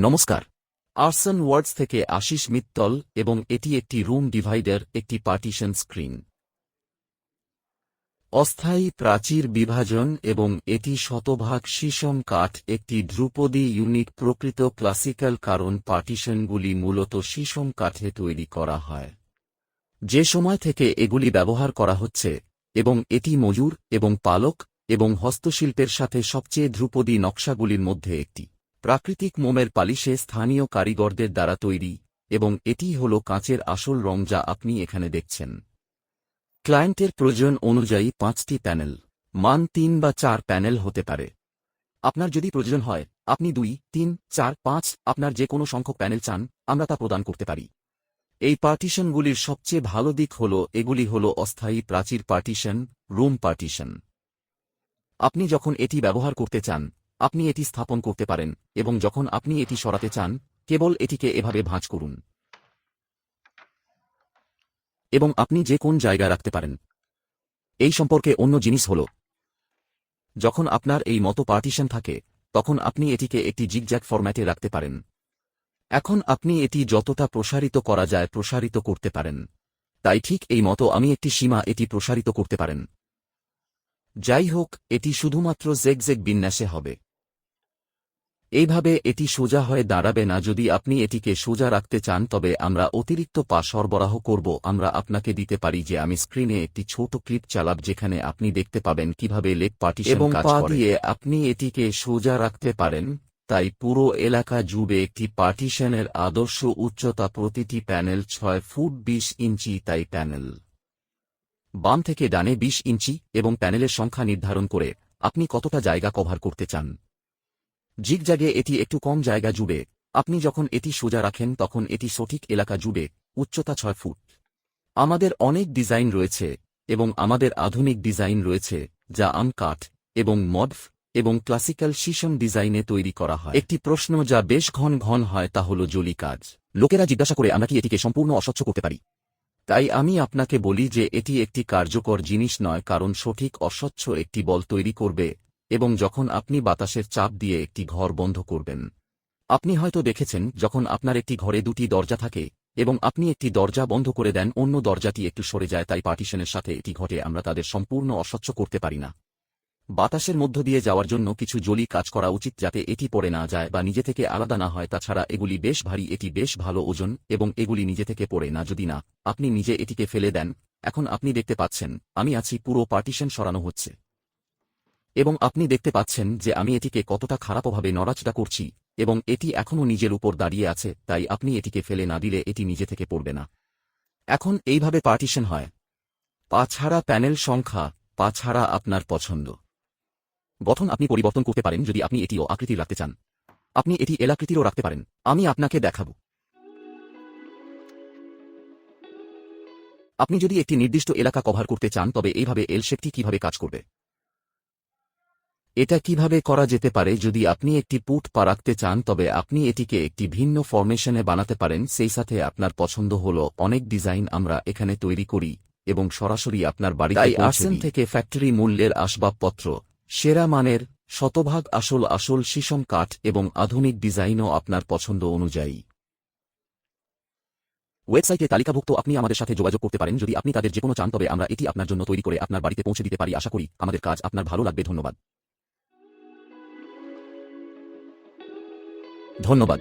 নমস্কার। আর্সন ওয়ার্ডস থেকে আশিস মিত্তল এবং এটি একটি রুম ডিভাইডার, একটি পার্টিশন স্ক্রিন। অস্থায়ী প্রাচীর বিভাজন এবং এটি শতভাগ শিশম কাঠ, একটি ধ্রুপদী ইউনিট প্রকৃত ক্লাসিক্যাল কারণ পার্টিশনগুলি মূলত শিশম কাঠে তৈরি করা হয়। যে সময় থেকে এগুলি ব্যবহার করা হচ্ছে, এবং এটি মজুর এবং পালক এবং হস্তশিল্পের সাথে সবচেয়ে ধ্রুপদী নকশাগুলির মধ্যে একটি। প্রাকৃতিক মোমের পালিশে স্থানীয় কারিগরদের দ্বারা তৈরি, এবং এটি হল কাঁচের আসল রং যা আপনি এখানে দেখছেন। ক্লায়েন্টের প্রয়োজন অনুযায়ী পাঁচটি প্যানেল, মান তিন বা চার প্যানেল হতে পারে। আপনার যদি প্রয়োজন হয়, আপনি দুই, তিন, চার, পাঁচ, আপনার যে কোনো সংখ্যক প্যানেল চান, আমরা তা প্রদান করতে পারি। এই পার্টিশনগুলির সবচেয়ে ভালো দিক হল, এগুলি হল অস্থায়ী প্রাচীর পার্টিশন, রুম পার্টিশন। আপনি যখন এটি ব্যবহার করতে চান আপনি এটি স্থাপন করতে পারেন, এবং যখন আপনি এটি সরাতে চান, কেবল এটিকে এভাবে ভাঁজ করুন। এবং আপনি যে কোন জায়গায় রাখতে পারেন। এই সম্পর্কে অন্য জিনিস হল, যখন আপনার এই মতো পার্টিশন থাকে, তখন আপনি এটিকে একটি জিগজ্যাগ ফরম্যাটে রাখতে পারেন। এখন আপনি এটি যতটা প্রসারিত করা যায় প্রসারিত করতে পারেন। তাই ঠিক এই মতো আমি একটি সীমা এটি প্রসারিত করতে পারেন। যাই হোক, এটি শুধুমাত্র জেগ জেগ বিন্যাসে হবে। এইভাবে এটি সোজা হয়ে দাঁড়াবে না। যদি আপনি এটিকে সোজা রাখতে চান তবে আমরা অতিরিক্ত পা সরবরাহ করব। আমরা আপনাকে দিতে পারি যে আমি স্ক্রিনে একটি ছোট ক্লিপ চালাব যেখানে আপনি দেখতে পাবেন কীভাবে লেগ পার্টিশন এবং পা দিয়ে আপনি এটিকে সোজা রাখতে পারেন তাই পুরো এলাকা জুড়ে একটি পার্টিশনের আদর্শ উচ্চতা প্রতিটি প্যানেল ছয় ফুট বিশ ইঞ্চি তাই প্যানেল বাম থেকে ডানে বিশ ইঞ্চি এবং প্যানেলের সংখ্যা নির্ধারণ করে আপনি কতটা জায়গা কভার করতে চান। জিগজাগে এটি একটু কম জায়গা জুড়ে। আপনি যখন এটি সোজা রাখেন, তখন এটি সঠিক এলাকা জুড়ে, উচ্চতা ছয় ফুট। আমাদের অনেক ডিজাইন রয়েছে, এবং আমাদের আধুনিক ডিজাইন রয়েছে, যা আম কাঠ এবং মডফ এবং ক্লাসিক্যাল শিশম ডিজাইনে তৈরি করা হয়। একটি প্রশ্ন যা বেশ ঘন ঘন হয় তা হল জলি কাজ। লোকেরা জিজ্ঞাসা করে, আমরা কি এটিকে সম্পূর্ণ অস্বচ্ছ করতে পারি? তাই আমি আপনাকে বলি যে, এটি একটি কার্যকর জিনিস নয়, কারণ সঠিক অস্বচ্ছ একটি বল তৈরি করবে এবং যখন আপনি বাতাসের চাপ দিয়ে একটি ঘর বন্ধ করবেন। আপনি হয়তো দেখেছেন, যখন আপনার একটি ঘরে দুটি দরজা থাকে এবং আপনি একটি দরজা বন্ধ করে দেন, অন্য দরজাটি একটু সরে যায়, তাই পার্টিশনের সাথে এটি ঘটে, আমরা তাদের সম্পূর্ণ অস্বচ্ছ করতে পারি না। বাতাসের মধ্য দিয়ে যাওয়ার জন্য কিছু জলি কাজ করা উচিত যাতে এটি পড়ে না যায় বা নিজে থেকে আলাদা না হয়। তাছাড়া এগুলি বেশ ভারী, এটি বেশ ভালো ওজন এবং এগুলি নিজে থেকে পড়ে না। যদি না, আপনি নিজে এটিকে ফেলে দেন। এখন আপনি দেখতে পাচ্ছেন, আমি আছি, পুরো পার্টিশন সরানো হচ্ছে। এবং আপনি দেখতে পাচ্ছেন যে আমি এটিকে কতটা খারাপভাবে নড়াচড়া করছি, এবং এটি এখনও নিজের উপর দাঁড়িয়ে আছে, তাই আপনি এটিকে ফেলে না দিলে এটি নিজে থেকে পড়বে না। এখন এইভাবে পার্টিশন হয়। পা ছাড়া প্যানেল সংখ্যা পা ছাড়া আপনার পছন্দ। গঠন আপনি পরিবর্তন করতে পারেন যদি আপনি এটিও আকৃতি রাখতে চান। আপনি এটি এলাকৃতিরও রাখতে পারেন। আমি আপনাকে দেখাব। আপনি যদি একটি নির্দিষ্ট এলাকা কভার করতে চান, তবে এইভাবে এল শেপটি কীভাবে কাজ করবে? এটা কীভাবে করা যেতে পারে যদি আপনি একটি পুট পা রাখতে চান তবে আপনি এটিকে একটি ভিন্ন ফরমেশনে বানাতে পারেন। সেই সাথে আপনার পছন্দ হল অনেক ডিজাইন আমরা এখানে তৈরি করি এবং সরাসরি আপনার বাড়িতে আসেন থেকে ফ্যাক্টরি মূল্যের আসবাবপত্র সেরা মানের শতভাগ আসল আসল শিশম কাঠ এবং আধুনিক ডিজাইনও আপনার পছন্দ অনুযায়ী। ওয়েবসাইটে তালিকাভুক্ত আপনি আমাদের সাথে যোগাযোগ করতে পারেন। যদি আপনি তাদের যেকোনো চান তবে আমরা এটি আপনার জন্য তৈরি করে আপনার বাড়িতে পৌঁছে দিতে পারি। আশা করি আমাদের কাজ আপনার ভালো লাগবে। ধন্যবাদ। ধন্যবাদ।